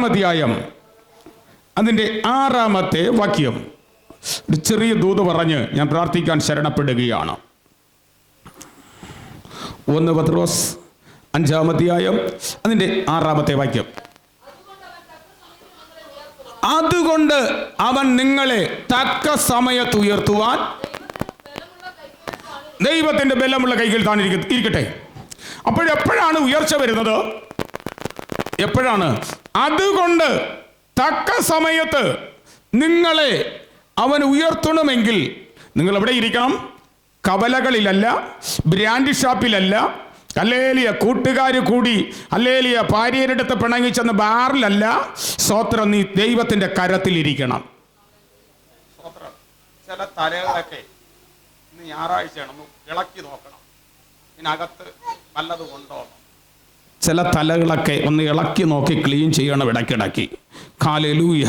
അഞ്ചാം അധ്യായം അതിന്റെ ആറാമത്തെ വാക്യം. ഒരു ചെറിയ ദൂത് പറഞ്ഞ് ഞാൻ പ്രാർത്ഥിക്കാൻ ശരണപ്പെടുകയാണ്. ഒന്ന് പത്രോസ് അഞ്ചാം അധ്യായം അതിന്റെ ആറാമത്തെ വാക്യം. അതുകൊണ്ട് അവൻ നിങ്ങളെ തക്ക സമയത്ത് ഉയർത്തുവാൻ ദൈവത്തിന്റെ ബലമുള്ള കൈകൾ താൻ ഇരിക്ക- ഇരിക്കട്ടെ. അപ്പോഴെപ്പോഴാണ് ഉയർച്ച വരുന്നത്? എപ്പോഴാണ്? അതുകൊണ്ട് തക്ക സമയത്ത് നിങ്ങളെ അവൻ ഉയർത്തണമെങ്കിൽ നിങ്ങൾ എവിടെ ഇരിക്കണം? കവലകളിലല്ല ബ്രാൻഡ് ഷാപ്പിലല്ല അല്ലേലിയ കൂട്ടുകാർ കൂടി അല്ലേലിയ ഭാര്യയുടെ പിണങ്ങി ചെന്ന് ബാറിലല്ല സ്വോത്രം നീ ദൈവത്തിന്റെ കരത്തിലിരിക്കണം തലകളൊക്കെ ഇന്ന് ഞായറാഴ്ചയാണ് ഇളക്കി നോക്കണം. ഇതിനകത്ത് വല്ലതും ഉണ്ടോ ചില തലകളൊക്കെ ഒന്ന് ഇളക്കി നോക്കി ക്ലീൻ ചെയ്യണം ഇടയ്ക്കിടയ്ക്ക്. കാലലൂയ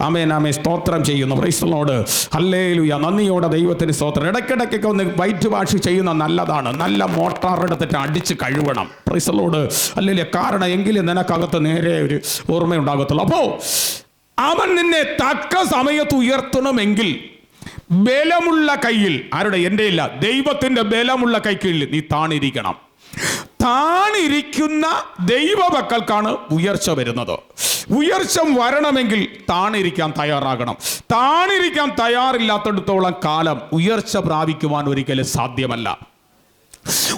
അമേൻ അമേ സ്തോത്രം ചെയ്യുന്നു. പ്രൈസലോട് അല്ലേലൂയ നന്ദിയോടെ ദൈവത്തിന് സ്തോത്രം. ഇടയ്ക്കിടയ്ക്കൊക്കെ ഒന്ന് വൈറ്റ് വാഷ് ചെയ്യുന്ന നല്ലതാണ്. നല്ല മോട്ടാർ എടുത്തിട്ട് അടിച്ച് കഴുകണം. പ്രൈസലോട് അല്ലേ കാരണം എങ്കിലും നിനക്കകത്ത് നേരെ ഒരു ഓർമ്മയുണ്ടാകത്തുള്ളൂ. അപ്പോൾ അവൻ നിന്നെ തക്ക സമയത്ത് ഉയർത്തണമെങ്കിൽ ബലമുള്ള കയ്യിൽ ആരുടെ? എന്റെ ഇല്ല ദൈവത്തിന്റെ ബലമുള്ള കൈക്കീഴിൽ നീ താണിരിക്കണം. താണിരിക്കുന്ന ദൈവമക്കൾക്കാണ് ഉയർച്ച വരുന്നത്. ഉയർച്ച വരണമെങ്കിൽ താണിരിക്കാൻ തയ്യാറാകണം. താണിരിക്കാൻ തയ്യാറില്ലാത്തടത്തോളം കാലം ഉയർച്ച പ്രാപിക്കുവാൻ ഒരിക്കലും സാധ്യമല്ല.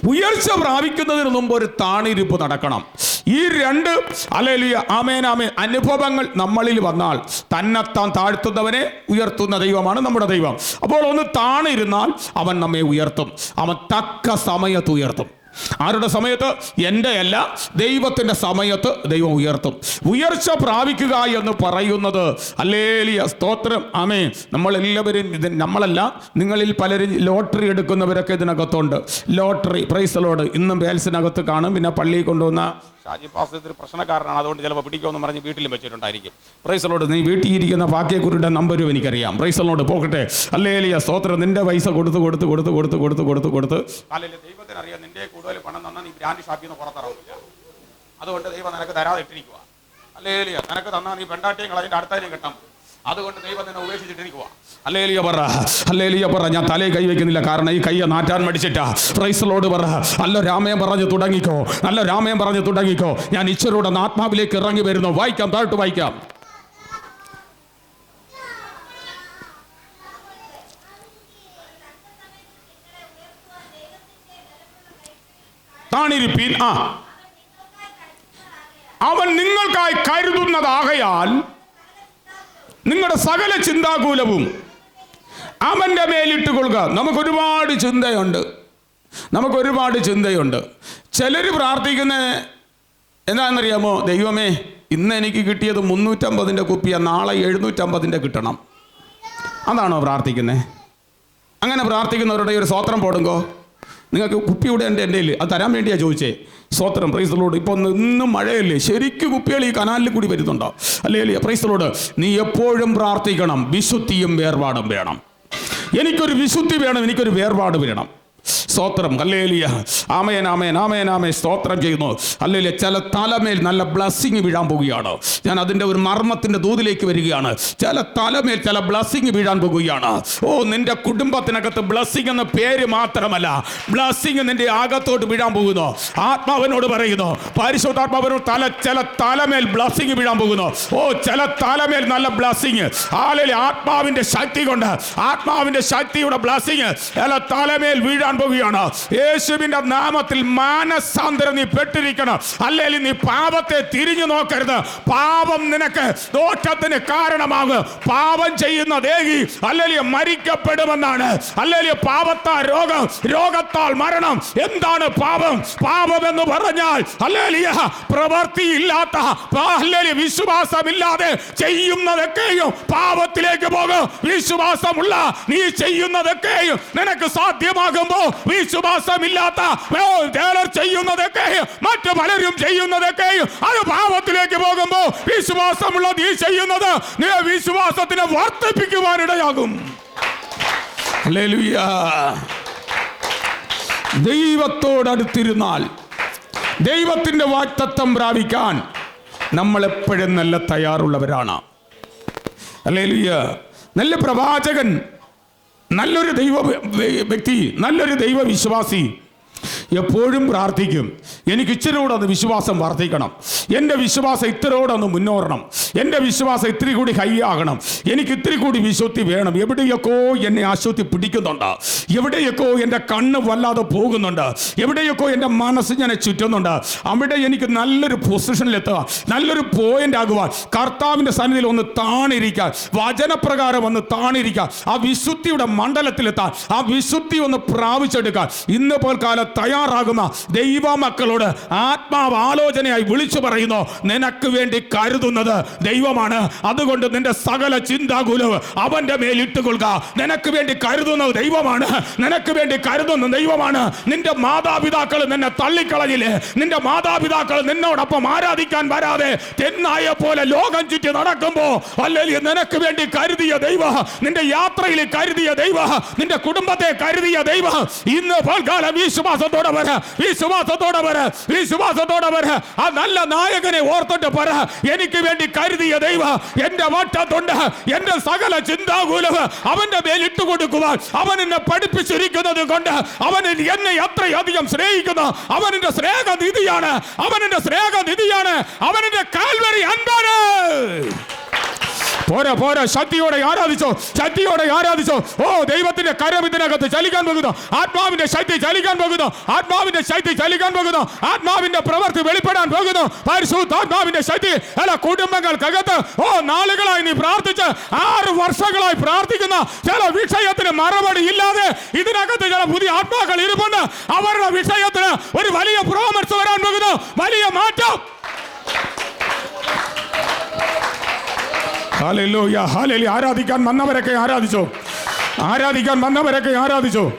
ഉയർച്ച പ്രാപിക്കുന്നതിന് മുമ്പ് ഒരു താണിരിപ്പ് നടക്കണം. ഈ രണ്ട് അലേലിയ ആമേനാമേ അനുഭവങ്ങൾ നമ്മളിൽ വന്നാൽ തന്നെത്താൻ താഴ്ത്തുന്നവനെ ഉയർത്തുന്ന ദൈവമാണ് നമ്മുടെ ദൈവം. അപ്പോൾ ഒന്ന് താണിരുന്നാൽ അവൻ നമ്മെ ഉയർത്തും. അവൻ തക്ക സമയത്ത് ഉയർത്തും. ആരുടെ സമയത്ത്? എന്റെ അല്ല. ദൈവത്തിന്റെ സമയത്ത് ദൈവം ഉയർത്തും. ഉയർച്ച പ്രാപിക്കുക എന്ന് പറയുന്നത്. അല്ലേലിയ. സ്തോത്രം. ആമേ നമ്മളെല്ലാവരും ഇത് നമ്മളല്ല. നിങ്ങളിൽ പലരും ലോട്ടറി എടുക്കുന്നവരൊക്കെ ഇതിനകത്തുണ്ട്. ലോട്ടറി. പ്രൈസലോട് ഇന്നും വേൽസിനകത്ത് കാണും. പിന്നെ പള്ളിയിൽ കൊണ്ടുവന്ന ഷാജി പാസ് ഇതൊരു പ്രശ്നക്കാരനാണ്. അതുകൊണ്ട് ചിലപ്പോൾ പിടിക്കുമെന്ന് പറഞ്ഞ് വീട്ടിലും വെച്ചിട്ടുണ്ടായിരിക്കും. പ്രൈസലോട് നീ വീട്ടിൽ ഇരിക്കുന്ന ഭാഗ്യക്കുറിയുടെ നമ്പരും എനിക്കറിയാം. പ്രൈസലോട് പോകട്ടെ. അല്ലേലിയ സ്തോത്രം. നിന്റെ പൈസ കൊടുത്ത് കൊടുത്ത് കൊടുത്ത് കൊടുത്ത് കൊടുത്ത് കൊടുത്ത് കൊടുത്ത്. അല്ലെങ്കിൽ ദൈവത്തിനറിയാം നിന്റെ കൂടുതൽ പണം തന്നാൽ നീ ബ്രാൻഡ് ഷാപ്പിൽ നിന്ന് പുറത്തിറങ്ങില്ല അതുകൊണ്ട് ദൈവം നിനക്ക് തരാതെ ഇട്ടിരിക്കുക അല്ലേലിയ നിനക്ക് തന്നാൽ നീ പെണ്ടാട്ടിയും കളഞ്ഞിട്ട് അടുത്തതിനും കിട്ടാം അതുകൊണ്ട് ദൈവം നിന്നെ ഉപേക്ഷിച്ചിട്ടിരിക്കുക അല്ലേലിയ പറ. അല്ലേലിയ പറ. ഞാൻ തലയിൽ കൈ വെക്കുന്നില്ല കാരണം ഈ കയ്യെ നാറ്റാൻ മടിച്ചിട്ടാ. പ്രൈസലോട് പറ. നല്ല രാമയം പറഞ്ഞ് തുടങ്ങിക്കോ. നല്ല രാമയം പറഞ്ഞ് തുടങ്ങിക്കോ. ഞാൻ ഈശ്വരോട് ആത്മാവിലേക്ക് ഇറങ്ങി വരുന്നു. വായിക്കാം താഴ്ത്തു വായിക്കാം. താണിരിപ്പീൻ ആ. അവൻ നിങ്ങൾക്കായി കരുതുന്നതാകയാൽ നിങ്ങളുടെ സകല ചിന്താകൂലവും അവന്റെ മേലിട്ട് കൊള്ളുക നമുക്ക് ഒരുപാട് ചിന്തയുണ്ട്. നമുക്ക് ഒരുപാട് ചിന്തയുണ്ട്. ചിലർ പ്രാർത്ഥിക്കുന്ന എന്താണെന്നറിയാമോ? ദൈവമേ ഇന്ന് എനിക്ക് കിട്ടിയത് മുന്നൂറ്റമ്പതിന്റെ കുപ്പിയ. നാളെ എഴുന്നൂറ്റമ്പതിന്റെ കിട്ടണം. അതാണോ പ്രാർത്ഥിക്കുന്നത് അങ്ങനെ പ്രാർത്ഥിക്കുന്നവരുടെ ഒരു സ്വോത്രം പോടുങ്കോ? നിങ്ങൾക്ക് കുപ്പി ഇവിടെ ഉണ്ട് എന്റെ കയ്യിൽ. അത് തരാൻ വേണ്ടിയാണ് ചോദിച്ചേ. സ്വത്രം പ്രൈസലോട് ഇപ്പോൾ ഇന്നും മഴയല്ലേ? ശരിക്കും കുപ്പികൾ ഈ കനാലിൽ കൂടി വരുന്നുണ്ടോ? അല്ലേ പ്രൈസലോട് നീ എപ്പോഴും പ്രാർത്ഥിക്കണം. വിശുദ്ധിയും വേർപാടും വേണം. എനിക്കൊരു വിശുദ്ധി വേണം എനിക്കൊരു വേർപാട് വേണം. സ്തോത്രം. അല്ലേലിയ ആമേൻ ആമേൻ ആമേ സ്തോത്രം ചെയ്യുന്നു. അല്ലേലിയ ചില തലമേൽ നല്ല ബ്ലസ്സിങ് വീഴാൻ പോവുകയാണ്. ഞാൻ അതിന്റെ ഒരു മർമ്മത്തിന്റെ ദൂതിലേക്ക് വരികയാണ്. ചില തലമേൽ ചില ബ്ലസ്സിങ് വീഴാൻ പോവുകയാണ്. ഓ നിന്റെ കുടുംബത്തിനകത്ത് ബ്ലസ്സിങ് എന്ന പേര് മാത്രമല്ല ബ്ലസ്സിങ് നിന്റെ അകത്തോട്ട് വീഴാൻ പോകുന്നു. ആത്മാവിനോട് പറയുന്നു പരിശുദ്ധാത്മാവിനോട് തല ചില തലമേൽ ബ്ലസ്സിങ് വീഴാൻ പോകുന്നു. ഓ ചില തലമേൽ നല്ല ബ്ലസ്സിങ് ആലയിൽ ആത്മാവിന്റെ ശക്തി കൊണ്ട് ആത്മാവിന്റെ ശക്തിയുടെ ബ്ലസ്സിങ് ചില തലമേൽ വീഴാൻ പോകുകയാണ് യേശുവിന്റെ നാമത്തിൽ മാനസാന്തരം നീ പെട്ടിരിക്കണം. അല്ലെങ്കിൽ നീ പാപത്തെ തിരിഞ്ഞു നോക്കരുത്. പാപം നിനക്ക് ദോഷത്തിന് കാരണമാകും. പാപം ചെയ്യുന്ന ദേഹി അല്ലെങ്കിൽ മരിക്കപ്പെടുമെന്നാണ്. അല്ലെങ്കിൽ പാപത്താ രോഗം രോഗത്താൽ മരണം. എന്താണ് പാപം? പാപം എന്ന് പറഞ്ഞാൽ അല്ലെങ്കിൽ പ്രവൃത്തിയില്ലാത്ത അല്ലെങ്കിൽ വിശ്വാസമില്ലാതെ ചെയ്യുന്നതൊക്കെയും പാപത്തിലേക്ക് പോകും. വിശ്വാസമുള്ള നീ ചെയ്യുന്നതൊക്കെയും നിനക്ക് സാധ്യമാകുമ്പോ വിശ്വാസമില്ലാത്ത ചെയ്യുന്നതൊക്കെയും മറ്റു പലരും ചെയ്യുന്നതൊക്കെ അത് പാപത്തിലേക്ക് പോകുമ്പോ വിശ്വാസമുള്ള നീ ചെയ്യുന്നത് നീ വിശ്വാസത്തിനെ വർദ്ധിപ്പിക്കുവാനിടയാകും. ദൈവത്തോടടുത്തിരുന്നാൽ ദൈവത്തിന്റെ വാക്തത്വം പ്രാപിക്കാൻ നമ്മളെപ്പോഴും നല്ല തയ്യാറുള്ളവരാണ്. അല്ലേ നല്ല പ്രവാചകൻ നല്ലൊരു ദൈവ വ്യക്തി നല്ലൊരു ദൈവവിശ്വാസി. എപ്പോഴും പ്രാർത്ഥിക്കും. എനിക്ക് ഇച്ചിരിയോടൊന്ന് വിശ്വാസം വർദ്ധിക്കണം. എന്റെ വിശ്വാസം ഇത്തിരോടൊന്ന് മുന്നോറണം. എന്റെ വിശ്വാസം ഇത്തിരി കൂടി ഹൈ ആകണം. എനിക്ക് ഇത്തിരി കൂടി വിശുദ്ധി വേണം. എവിടെയൊക്കെയോ എന്നെ അശുദ്ധി പിടിക്കുന്നുണ്ട്. എവിടെയൊക്കെയോ എന്റെ കണ്ണ് വല്ലാതെ പോകുന്നുണ്ട്. എവിടെയൊക്കെയോ എന്റെ മനസ്സ് ഞാൻ ചുറ്റുന്നുണ്ട്. അവിടെ എനിക്ക് നല്ലൊരു പൊസിഷനിലെത്തുക നല്ലൊരു പോയിന്റ് ആകുവാൻ കർത്താവിന്റെ സന്നിധിയിൽ ഒന്ന് താണിരിക്കാൻ വചനപ്രകാരം ഒന്ന് താണിരിക്കാൻ ആ വിശുദ്ധിയുടെ മണ്ഡലത്തിലെത്താൻ ആ വിശുദ്ധി ഒന്ന് പ്രാപിച്ചെടുക്കാൻ ഇന്ന് പോൽക്കാലം തയ്യാറാകുന്ന ദൈവ മക്കളോട് ആത്മാവ് ആലോചനയായി വിളിച്ചു പറയുന്നു നിനക്ക് വേണ്ടി കരുതുന്നത് ദൈവമാണ്. അതുകൊണ്ട് നിന്റെ സകല ചിന്താകുലവ് അവന്റെ മേലിട്ട് ഇട്ടുകൊള്ളുക. നിനക്ക് വേണ്ടി കരുതുന്നത് ദൈവമാണ്. നിനക്ക് വേണ്ടി കരുതുന്ന ദൈവമാണ്. നിന്റെ മാതാപിതാക്കൾ നിന്നെ തള്ളിക്കളഞ്ഞില്ലേ? നിന്റെ മാതാപിതാക്കൾ നിന്നോടൊപ്പം ആരാധിക്കാൻ വരാതെ തെന്നായ പോലെ ലോകം ചുറ്റി നടക്കുമ്പോ അല്ലെങ്കിൽ നിനക്ക് വേണ്ടി കരുതിയ ദൈവ നിന്റെ യാത്രയിൽ കരുതിയ ദൈവ നിന്റെ കുടുംബത്തെ കരുതിയ ദൈവ ഇന്ന് പൽക്കാലം വിശ്വാസത്തോടെ വര വിശ്വാസത്തോടെ വര വിശ്വാസത്തോടെ വര ആ നല്ല നായകനെ ഓർത്തിട്ട് പറ. എനിക്ക് വേണ്ടി കരുതിയ ദൈവ എന്റെ വട്ടത്തുണ്ട്. എന്റെ സകല ചിന്താകൂലവ് അവന്റെ മേൽ ഇട്ടുകൊടുക്കുവാൻ അവൻ എന്നെ പഠിപ്പിച്ചിരിക്കുന്നത് കൊണ്ട് അവൻ എന്നെ അത്രയധികം സ്നേഹിക്കുന്നു. അവൻ എന്റെ സ്നേഹനിധിയാണ്. അവൻ എന്റെ സ്നേഹനിധിയാണ്. അവൻ കാൽവരി അൻപാണ് പോരാ പോരാ. ശക്തിയോടെ ആരാധിച്ചോ ശക്തിയോടെ ആരാധിച്ചോ. ഓ ദൈവത്തിന്റെ കരം ഇതിനകത്ത് ചലിക്കാൻ പോകുന്നു. ആത്മാവിന്റെ ശക്തി ചലിക്കാൻ പോകുന്നു. ആത്മാവിന്റെ ശക്തി ചലിക്കാൻ പോകുന്നു. ആത്മാവിന്റെ പ്രവൃത്തി വെളിപ്പെടാൻ പോകുന്നു. പരിശുദ്ധാത്മാവിന്റെ ശക്തി അല്ല കുടുംബങ്ങൾക്കകത്ത്. ഓ നാളുകളായി നീ പ്രാർത്ഥിച്ച് ആറ് വർഷങ്ങളായി പ്രാർത്ഥിക്കുന്ന ചില വിഷയത്തിന് മറുപടി ഇല്ലാതെ ഇതിനകത്ത് ചില പുതിയ ആത്മാക്കൾ ഇരിപ്പുണ്ട്. അവരുടെ വിഷയത്തിന് ഒരു വലിയ പ്രോമൻസ് വരാൻ പോകുന്നു. വലിയ മാറ്റം. ആരാധിക്കാൻ വന്നവരൊക്കെ ആരാധിച്ചോ? ആരാധിക്കാൻ വന്നവരൊക്കെ ആരാധിച്ചോ?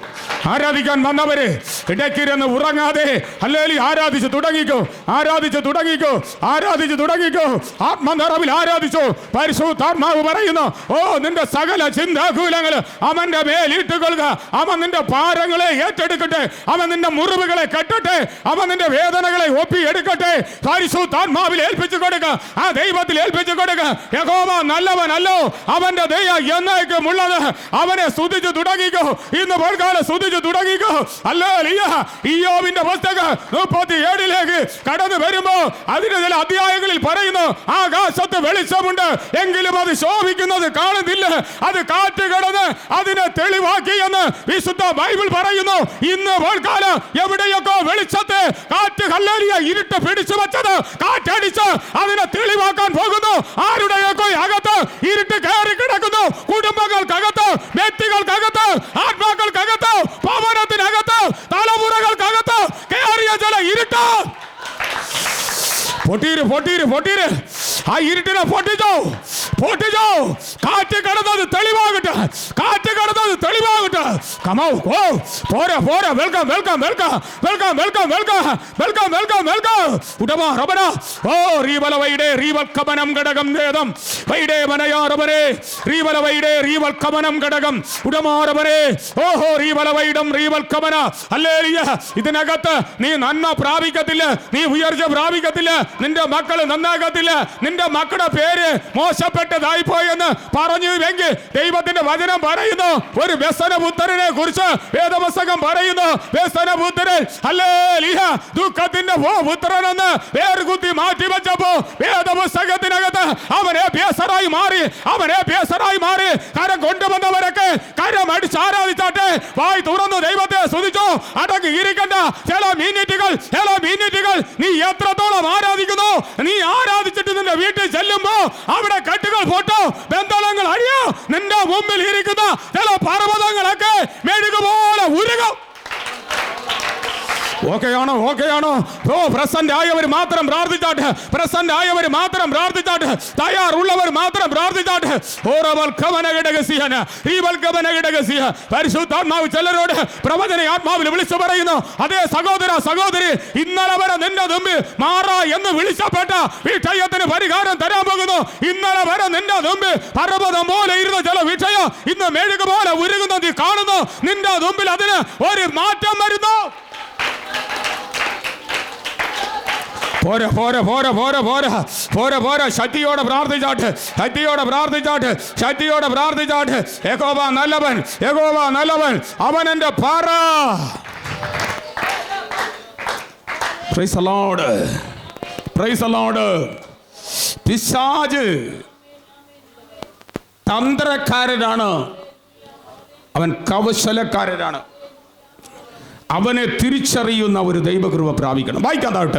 ആരാധിക്കാൻ വന്നവരെ? ഇടയ്ക്കിരുന്ന് ഉറങ്ങാതെ അല്ലേലി ആരാധിച്ച് തുടങ്ങിക്കോ ആരാധിച്ച് തുടങ്ങിക്കോ ആരാധിച്ച് തുടങ്ങിക്കോ. ആത്മനിറവിൽ ആരാധിച്ചോ. പരിശുദ്ധാത്മാവ് പറയുന്നു ഓ നിന്റെ സകല ചിന്താകൂലങ്ങൾ അവന്റെ മേലിട്ട് കൊള്ളുക അവൻ നിന്റെ ഭാരങ്ങളെ ഏറ്റെടുക്കട്ടെ. അവൻ നിന്റെ മുറിവുകളെ കെട്ടട്ടെ. അവൻ നിന്റെ വേദനകളെ ഒപ്പി എടുക്കട്ടെ പരിശുദ്ധാത്മാവിൽ ഏൽപ്പിച്ചു കൊടുക്കുക ആ ദൈവത്തിൽ ഏൽപ്പിച്ചു കൊടുക്കുക യഹോവ നല്ലവനല്ലോ. അവന്റെ ദയ എന്നേക്കും ഉള്ളത് അവനെ സ്തുതിച്ചു തുടങ്ങിക്കോ. ഇന്ന് പോൽക്കാലം സ്തുതിച്ചു തുടങ്ങിക്കോ. അല്ലോ ഇയോവിന്റെ പുസ്തകം മുപ്പത്തി ഏഴിലേക്ക് കടന്നു വരുമ്പോ അതിന്റെ ചില അധ്യായങ്ങളിൽ പറയുന്നു ആകാശത്ത് വെളിച്ചമുണ്ട് എങ്കിലും അത് ശോഭിക്കുന്നത് കാണുന്നില്ല. അത് കാറ്റ് കടന്ന് അതിനെ തെളിവാക്കി എന്ന് വിശുദ്ധ ബൈബിൾ പറയുന്നു. ഇന്ന് പോൽക്കാലം എവിടെയൊക്കെ വെളിച്ചത്തെ കാറ്റ് കല്ലേറിയ ഇരുട്ട് പിടിച്ചു വെച്ചത് കാറ്റടിച്ച് അതിനെ തെളിവാക്കാൻ പോകുന്നു. ആരുടെയൊക്കെ അകത്ത് ഇരുട്ട് കയറി കിടക്കുന്നു? കുടുംബങ്ങൾക്കകത്ത് വ്യക്തികൾക്കകത്ത് പൊട്ടീര് പൊട്ടീര് പൊട്ടീര് ആ ഇരുട്ടിനെ പൊട്ടിച്ചോ പൊട്ടിച്ചോ കാറ്റ് കടന്നത് തെളിവാകട്ടെ കാറ്റ് കടന്നത് തെളിവാകട്ടെ കമോ ഓ പോരാ പോരാ welcome welcome welcome welcome welcome welcome welcome welcome welcome ഉടമ റബന ഓ റീവല വൈഡേ റീവൽ കമനം ഘടകം നേതം വൈഡേ മനയാറവരെ റീവല വൈഡേ റീവൽ കമനം ഘടകം ഉടമാറവരെ ഓഹോ റീവല വൈഡം റീവൽ കമന അല്ലേലിയ ഇതിനകത്ത് നീ നന്മ പ്രാപിക്കത്തില്ല നീ ഉയർച്ച പ്രാപിക്കത്തില്ല നിന്റെ മക്കൾ നന്നാകത്തില്ല. നിന്റെ മക്കളുടെ പേര് മോശപ്പെട്ടതായി പോയെന്ന് പറഞ്ഞു പറഞ്ഞുവെങ്കിൽ ദൈവത്തിന്റെ വചനം പറയുന്നു. ഒരു വ്യസനപുത്രനെ കുറിച്ച് വേദപുസ്തകം പറയുന്നു. വ്യസനപുത്രൻ അല്ലേ ദുഃഖത്തിന്റെ പുത്രനെന്ന് വേർകുത്തി മാറ്റി വെച്ചപ്പോ വേദപുസ്തകത്തിനകത്ത് അവനെ ബേസറായി മാറി അവനെ ബേസറായി മാറി. കരം കൊണ്ടുവന്നവരൊക്കെ കരം അടിച്ച് ആരാധിച്ചാട്ടെ. വായി തുറന്നു ദൈവത്തെ സ്തുതിച്ചു. അടങ്ങി ഇരിക്കണ്ട. ചില മീനിറ്റുകൾ ചില മീനിറ്റുകൾ നീ എത്രത്തോളം ആരാധിക്കുന്നു? നീ ആരാധിച്ചിട്ട് നിന്റെ വീട്ടിൽ ചെല്ലുമ്പോ അവിടെ കെട്ടുകൾ പോട്ടോ ബന്ധനങ്ങൾ അഴിയോ നിന്റെ മുമ്പിൽ ഇരിക്കുന്ന ചില പർവതങ്ങളൊക്കെ മെഴുകുപോലെ ഉരുകും. ഓക്കെയാണോ? ഓക്കെയാണോ? ഓ പ്രസന്റ് ആയവർ മാത്രം പ്രാർത്ഥിച്ചാട്ട് പ്രസന്റ് ആയവർ മാത്രം പ്രാർത്ഥിച്ചാട്ട് തയ്യാറുള്ളവർ മാത്രം പ്രാർത്ഥിച്ചാട്ട്. പരിശുദ്ധാത്മാവ് ചിലരോട് പ്രവചന ആത്മാവിൽ വിളിച്ചു പറയുന്നു. അതേ സഹോദര സഹോദരി ഇന്നലെ വരെ നിന്റെ തുമ്പിൽ മാറാ എന്ന് വിളിച്ചപ്പെട്ട വിഷയത്തിന് പരിഹാരം തരാൻ പോകുന്നു. ഇന്നലെ വരെ നിന്റെ തുമ്പിൽ പർവതം പോലെ ഇരുന്ന ചില വിഷയം ഇന്ന് മെഴുക പോലെ ഉരുകുന്നത് കാണുന്നു. നിന്റെ തുമ്പിൽ അതിന് ഒരു മാറ്റം വരുന്നു. പോരാ പോരാ പോരാ പോരാ പോരാ. പോരാ പോരാ. ശക്തിയോടെ പ്രാർത്ഥിച്ചാട്ട് ശക്തിയോടെ പ്രാർത്ഥിച്ചാട്ട് ശക്തിയോടെ പ്രാർത്ഥിച്ചാട്ട്. യഹോവ നല്ലവൻ യഹോവ നല്ലവൻ. അവൻ എന്റെ പാറ. പ്രൈസ് അലോഡ് പ്രൈസ് അലോഡ് പിശാജ് തന്ത്രക്കാരനാണ്. അവൻ കൗശലക്കാരനാണ്. അവനെ തിരിച്ചറിയുന്ന ഒരു ദൈവകൃപ പ്രാപിക്കണം. വായിക്കാൻ താട്ട്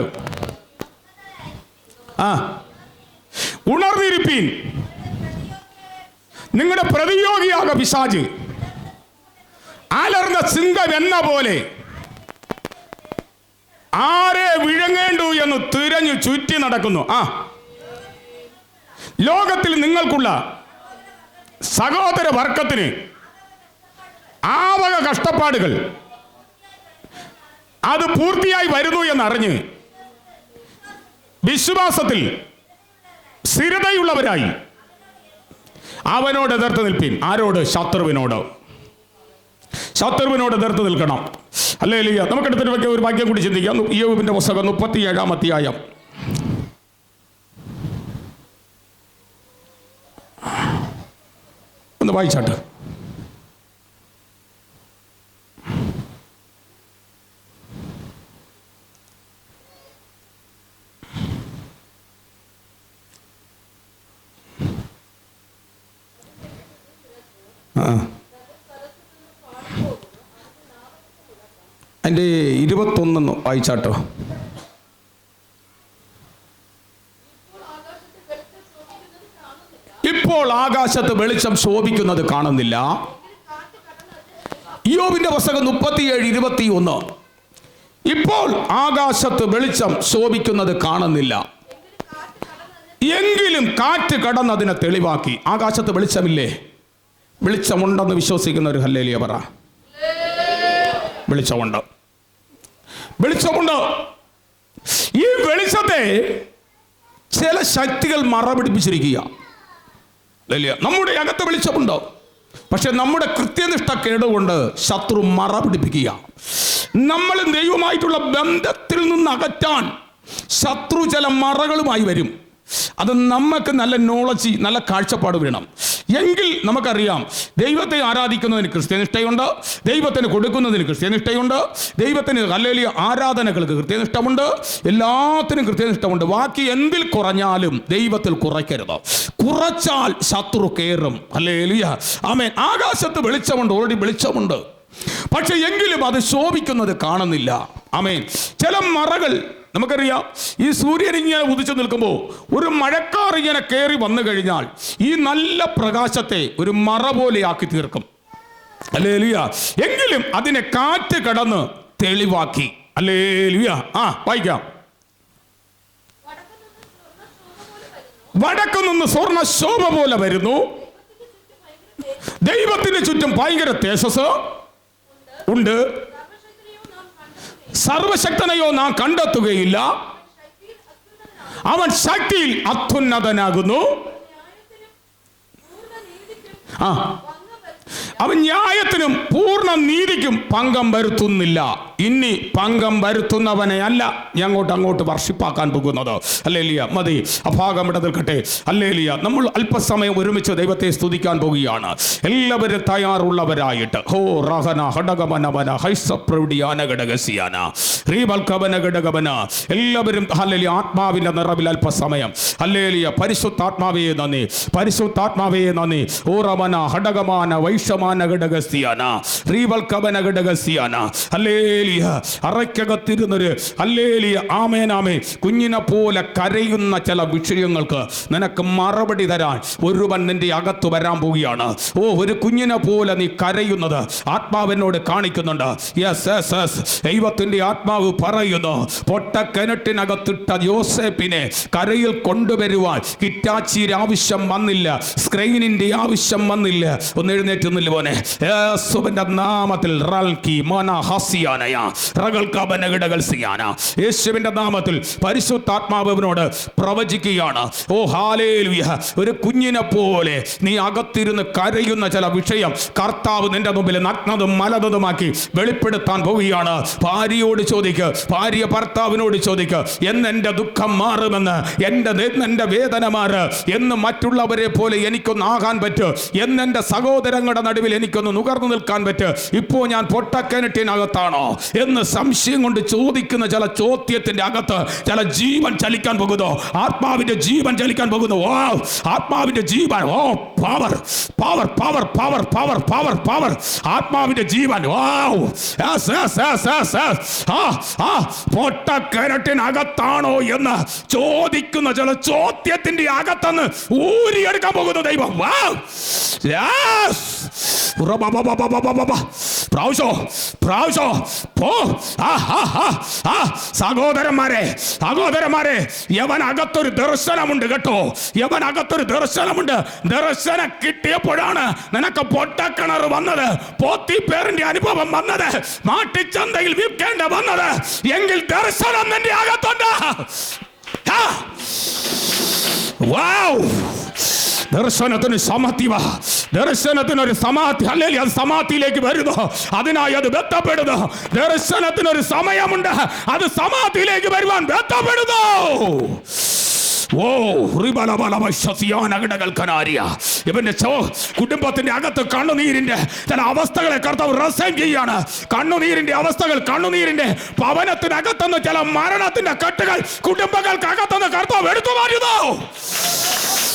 ആ. ഉണർന്നിരിപ്പീൻ. നിങ്ങളുടെ പ്രതിയോഗിയാക പിശാജ്. അലർന്ന സിംഹം എന്ന പോലെ. ആരെ വിഴങ്ങേണ്ടു എന്ന് തിരഞ്ഞു ചുറ്റി നടക്കുന്നു. ആ. ലോകത്തിൽ നിങ്ങൾക്കുള്ള സഹോദര വർക്കത്തിന് ആവക കഷ്ടപ്പാടുകൾ അത് പൂർത്തിയായി വരുന്നു എന്നറിഞ്ഞ് വിശ്വാസത്തിൽ സ്ഥിരതയുള്ളവരായി അവനോട് എതിർത്ത് നിൽപ്പീൻ. ആരോട്? ശത്രുവിനോട്. ശത്രുവിനോട് എതിർത്ത് നിൽക്കണം. അല്ലേ ലിയ നമുക്ക് എടുത്തിട്ട് ഒരു വാക്യം കൂടി ചിന്തിക്കാം. യോബിന്റെ പുസ്തകം മുപ്പത്തി ഏഴാം അധ്യായം. ഒന്ന് വായിച്ചാട്ട്. അതിന്റെ ഇരുപത്തൊന്ന് വായിച്ചാട്ടോ. ഇപ്പോൾ ആകാശത്ത് വെളിച്ചം ശോഭിക്കുന്നത് കാണുന്നില്ല. യോബിന്റെ പുസ്തകം മുപ്പത്തിയേഴ് ഇരുപത്തി ഒന്ന് ഇപ്പോൾ ആകാശത്ത് വെളിച്ചം ശോഭിക്കുന്നത് കാണുന്നില്ല. എങ്കിലും കാറ്റ് കടന്നതിനെ തെളിവാക്കി. ആകാശത്ത് വെളിച്ചമില്ലേ? വെളിച്ചമുണ്ടെന്ന് വിശ്വസിക്കുന്ന ഒരു ഹല്ലേലിയ പറ. വെളിച്ചമുണ്ട്. വെളിച്ചമുണ്ട്. ഈ വെളിച്ചത്തെ ചില ശക്തികൾ മറപിടിപ്പിച്ചിരിക്കുക അല്ലേ നമ്മുടെ അകത്ത് വെളിച്ചമുണ്ട്. പക്ഷെ നമ്മുടെ കൃത്യനിഷ്ഠ കേടുകൊണ്ട് ശത്രു മറ പിടിപ്പിക്കുക നമ്മൾ ദൈവമായിട്ടുള്ള ബന്ധത്തിൽ നിന്ന് അകറ്റാൻ ശത്രു ചില മറകളുമായി വരും. അത് നമുക്ക് നല്ല നോളജി നല്ല കാഴ്ചപ്പാട് വേണം. എങ്കിൽ നമുക്കറിയാം ദൈവത്തെ ആരാധിക്കുന്നതിന് ക്രിസ്ത്യനിഷ്ഠയുണ്ട് ദൈവത്തിന് കൊടുക്കുന്നതിന് ക്രിസ്ത്യനിഷ്ഠയുണ്ട് ദൈവത്തിന് അല്ലെങ്കിൽ ആരാധനകൾക്ക് കൃത്യനിഷ്ഠമുണ്ട് എല്ലാത്തിനും കൃത്യനിഷ്ഠമുണ്ട് ബാക്കി എന്തിൽ കുറഞ്ഞാലും ദൈവത്തിൽ കുറയ്ക്കരുത്. കുറച്ചാൽ ശത്രു കയറും അല്ലേലിയ ആമേൻ. ആകാശത്ത് വെളിച്ചമുണ്ട് ഓൾറെഡി വെളിച്ചമുണ്ട്. പക്ഷെ എങ്കിലും അത് ശോഭിക്കുന്നത് കാണുന്നില്ല. ആമേൻ. ചില മറകൾ നമുക്കറിയാം ഈ സൂര്യൻ ഇങ്ങനെ ഉദിച്ചു നിൽക്കുമ്പോൾ ഒരു മഴക്കാർ ഇങ്ങനെ കയറി വന്നു കഴിഞ്ഞാൽ ഈ നല്ല പ്രകാശത്തെ ഒരു മറ പോലെ ആക്കി തീർക്കും. അല്ലേ ലിയ എങ്കിലും അതിനെ കാറ്റ് കടന്ന് തെളിവാക്കി. അല്ലേ ലിയ ആ വായിക്കാം. വടക്കു നിന്ന് സ്വർണ ശോഭ പോലെ വരുന്നു. ദൈവത്തിന് ചുറ്റും ഭയങ്കര തേജസ്. ഉണ്ട്. സർവശക്തനെയോ നാം കണ്ടെത്തുകയില്ല. അവൻ ശക്തിയിൽ അത്യുന്നതനാകുന്നു. ആ. അവൻ ന്യായത്തിനും പൂർണ നീതിക്കും പങ്കം വരുത്തുന്നില്ല. ഇനി പങ്കം വരുത്തുന്നവനെ അല്ല ഞാൻ അങ്ങോട്ട് വർഷിപ്പാക്കാൻ പോകുന്നത്. അല്ലേലിയ മതി. അഭാഗം ഇവിടെ നിൽക്കട്ടെ. അല്ലേലിയ നമ്മൾ അല്പസമയം ഒരുമിച്ച് ദൈവത്തെ സ്തുതിക്കാൻ പോവുകയാണ് എല്ലാവരും തയ്യാറുള്ളവരായിട്ട്. ഹോ റഹന ഹടകമനവന ഹൈസപ്രവിഡിയാന ഘടകസിയാന റീബൽക്കവന ഘടകമന എല്ലാവരും ഹല്ലേലിയ ആത്മാവിന്റെ നിറവിൽ അല്പസമയം. ഹല്ലേലിയ പരിശുദ്ധാത്മാവേ നന്ദി. പരിശുദ്ധാത്മാവേ നന്ദി. ഓറമന ഹടകമാന വൈഷമാന ഘടകസ്തിയാന റീവൽക്കവന ഘടകസ്തിയാന ഹല്ലേലിയ അറയ്ക്കകത്തിരുന്നൊരു ഹല്ലേലിയ ആമേനാമേ കുഞ്ഞിനെ പോലെ കരയുന്ന ചില വിഷയങ്ങൾക്ക് നിനക്ക് മറുപടി തരാൻ ഒരുവൻ നിന്റെ അകത്ത് വരാൻ പോവുകയാണ്. ഓ ഒരു കുഞ്ഞിനെ പോലെ നീ കരയുന്നത് ആത്മാവിനോട് കാണിക്കുന്നുണ്ട്. യെസ് യെസ് യെസ് ദൈവത്തിന്റെ ആത്മാവ് പറയുന്നു പൊട്ടക്കിണറ്റിനകത്തിട്ട ജോസേപ്പിനെ കരയിൽ കൊണ്ടുവരുവാൻ കിറ്റാച്ചിയുടെ ആവശ്യം വന്നില്ല. സ്ക്രീനിന്റെ ആവശ്യം വന്നില്ല. ഒന്ന് എഴുന്നേറ്റുന്നില്ല പോനെ യേസുവിന്റെ നാമത്തിൽ റൽക്കി മോന ഹസിയാനയ യേശുവിന്റെ നാമത്തിൽ പരിശുദ്ധാത്മാവിനോട് പ്രവചിക്കുകയാണ്. ഓ ഹാലേലുയ. ഒരു കുഞ്ഞിനെ പോലെ നീ അകത്തിരുന്ന് കരയുന്ന ചില വിഷയം കർത്താവ് നിന്റെ മുമ്പിൽ നഗ്നതും മലതതുമാക്കി വെളിപ്പെടുത്താൻ പോവുകയാണ്. ഭാര്യയോട് ചോദിക്ക് ഭാര്യ ഭർത്താവിനോട് ചോദിക്ക് എന്നെന്റെ ദുഃഖം മാറുമെന്ന്? എന്റെ എന്റെ വേദന മാറ്? എന്ന് മറ്റുള്ളവരെ പോലെ എനിക്കൊന്ന് ആകാൻ പറ്റൂ? എന്നെന്റെ സഹോദരങ്ങളുടെ നടുവിൽ എനിക്കൊന്ന് നുകർന്നു നിൽക്കാൻ പറ്റൂ? ഇപ്പോൾ ഞാൻ പൊട്ടക്കിണറ്റിനകത്താണോ? എന്ന് സംശയം കൊണ്ട് ചോദിക്കുന്ന ചില ചോദ്യത്തിന്റെ അകത്ത് ചില ജീവൻ ചലിക്കാൻ പോകുന്നു. ആത്മാവിന്റെ ജീവൻ ചലിക്കാൻ പോകുന്നു. ഓ ആത്മാവിന്റെ ജീവൻ. ഓ power power power power power power power ആത്മാവിന്റെ ജീവൻ. ഓ എന്ന് ചോദിക്കുന്ന ചില ചോദ്യത്തിന്റെ അകത്തുനിന്ന് ഊരിയെടുക്കാൻ പോകുന്നു ദൈവം. പ്രാവശ്യോ പ്രാവശ്യോ പോ. സഹോദരന്മാരെ സഹോദരന്മാരെ യവനകത്തൊരു ദർശനമുണ്ട് കേട്ടോ. യവനകത്തൊരു ദർശനമുണ്ട്. ദർശനം കിട്ടിയപ്പോഴാണ് നിനക്ക് പൊട്ടക്കിണർ വന്നത്. പോത്തിപ്പേറിന്റെ അനുഭവം വന്നത്. മാട്ടിച്ചന്തയിൽ വിൽക്കേണ്ട വന്നത്. എങ്കിൽ ദർശനം നിന്റെ അകത്തുണ്ട്. ദർശനത്തിന് സമത്വ ദർശനത്തിന് ഒരു സമാധി അല്ലെങ്കിൽ അത് സമാധിയിലേക്ക് വരുന്നു. അതിനായി അത് ബന്ധപ്പെടുന്നു ദർശനത്തിനൊരു സമയമുണ്ട്. അത് സമാധിയിലേക്ക് വരുവാൻ ബന്ധപ്പെടുന്നു ഓ ഇവന്റെ ചോ കുടുംബത്തിന്റെ അകത്ത് കണ്ണുനീരിന്റെ ചില അവസ്ഥകളെ കർത്താവ് റസൈൻ ചെയ്യാണ്. കണ്ണുനീരിന്റെ അവസ്ഥകൾ കണ്ണുനീരിന്റെ ഭവനത്തിനകത്തുനിന്ന് ചില മരണത്തിന്റെ കെട്ടുകൾ കുടുംബങ്ങൾക്ക് അകത്തുനിന്ന് കർത്താവ് എടുത്തു മാറ്റുന്നു.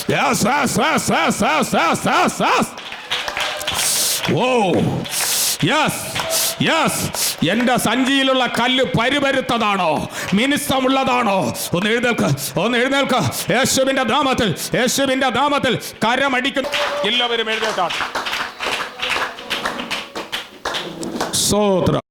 Yes, yes, yes, yes, yes, yes, yes, yes. Whoa. yes, yes. എന്റെ സഞ്ചിയിലുള്ള കല്ല് പരിപരുത്തതാണോ മിനിസമുള്ളതാണോ ഒന്ന് എഴുന്നേൽക്ക് ഒന്ന് എഴുന്നേൽക്ക് യേശുവിന്റെ നാമത്തിൽ യേശുവിന്റെ നാമത്തിൽ കരമടിക്കുന്നു എല്ലാവരും എഴുന്നേറ്റാണ് സ്തോത്രം